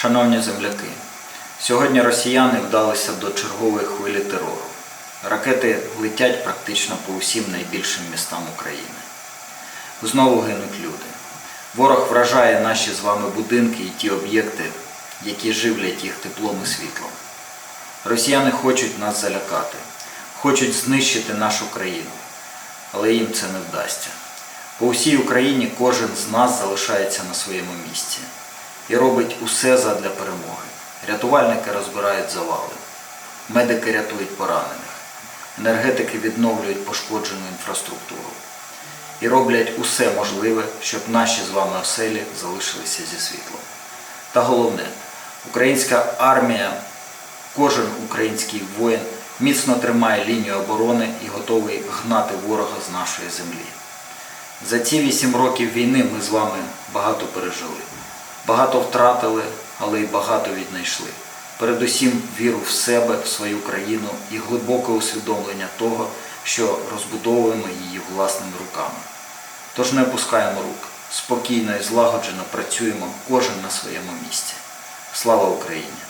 Шановні земляки, сьогодні росіяни вдалися до чергової хвилі терору. Ракети летять практично по усім найбільшим містам України. Знову гинуть люди. Ворог вражає наші з вами будинки і ті об'єкти, які живлять їх теплом і світлом. Росіяни хочуть нас залякати, хочуть знищити нашу країну, але їм це не вдасться. По всій Україні кожен з нас залишається на своєму місці і робить усе задля перемоги. Рятувальники розбирають завали, медики рятують поранених, енергетики відновлюють пошкоджену інфраструктуру і роблять усе можливе, щоб наші з вами оселі залишилися зі світлом. Та головне, українська армія, кожен український воїн міцно тримає лінію оборони і готовий гнати ворога з нашої землі. За ці вісім років війни ми з вами багато пережили, багато втратили, але й багато віднайшли. Передусім віру в себе, в свою країну і глибоке усвідомлення того, що розбудовуємо її власними руками. Тож не опускаємо рук, спокійно і злагоджено працюємо кожен на своєму місці. Слава Україні!